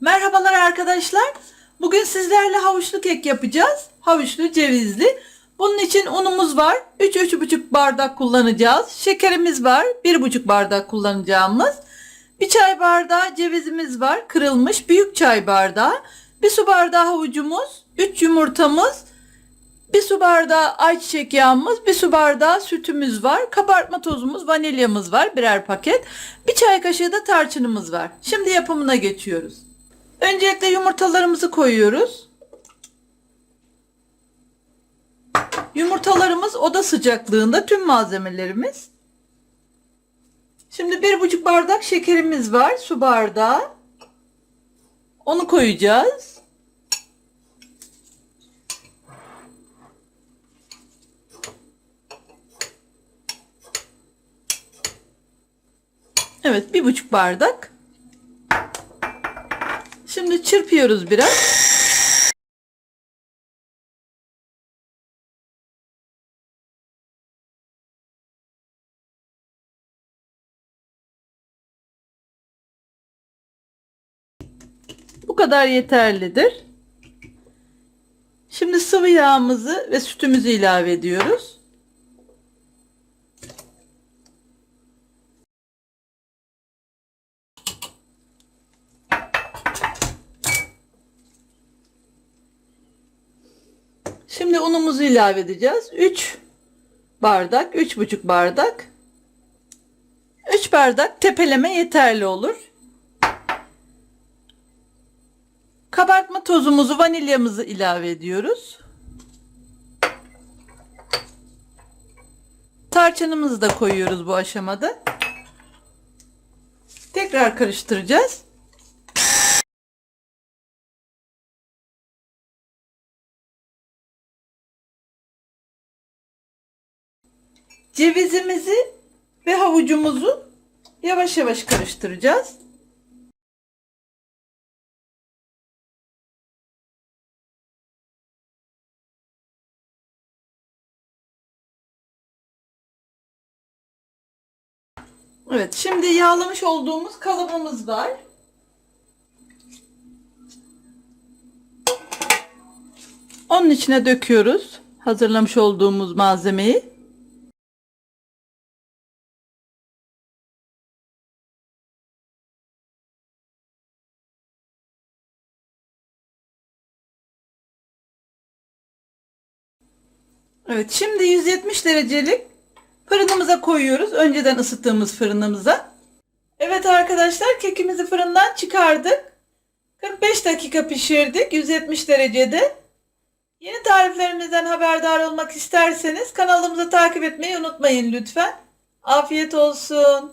Merhabalar arkadaşlar. Bugün sizlerle havuçlu kek yapacağız. Havuçlu cevizli. Bunun için unumuz var. 3-3,5 bardak kullanacağız. Şekerimiz var. 1,5 bardak kullanacağımız. Bir çay bardağı cevizimiz var. Kırılmış büyük çay bardağı. Bir su bardağı havucumuz. 3 yumurtamız. Bir su bardağı ayçiçek yağımız, bir su bardağı sütümüz var. Kabartma tozumuz, vanilyamız var birer paket. Bir çay kaşığı da tarçınımız var. Şimdi yapımına geçiyoruz. Öncelikle yumurtalarımızı koyuyoruz. Yumurtalarımız oda sıcaklığında tüm malzemelerimiz. Şimdi bir buçuk bardak şekerimiz var, su bardağı. Onu koyacağız. Evet bir buçuk bardak. Şimdi çırpıyoruz biraz. Bu kadar yeterlidir. Şimdi sıvı yağımızı ve sütümüzü ilave ediyoruz. Şimdi unumuzu ilave edeceğiz. 3 bardak, 3,5 bardak. 3 bardak tepeleme yeterli olur. Kabartma tozumuzu, vanilyamızı ilave ediyoruz. Tarçınımızı da koyuyoruz bu aşamada. Tekrar karıştıracağız. Cevizimizi ve havucumuzu yavaş yavaş karıştıracağız. Evet, şimdi yağlamış olduğumuz kalıbımız var. Onun içine döküyoruz hazırlamış olduğumuz malzemeyi. Evet, şimdi 170 derecelik fırınımıza koyuyoruz. Önceden ısıttığımız fırınımıza. Evet arkadaşlar, kekimizi fırından çıkardık. 45 dakika pişirdik 170 derecede. Yeni tariflerimizden haberdar olmak isterseniz kanalımızı takip etmeyi unutmayın lütfen. Afiyet olsun.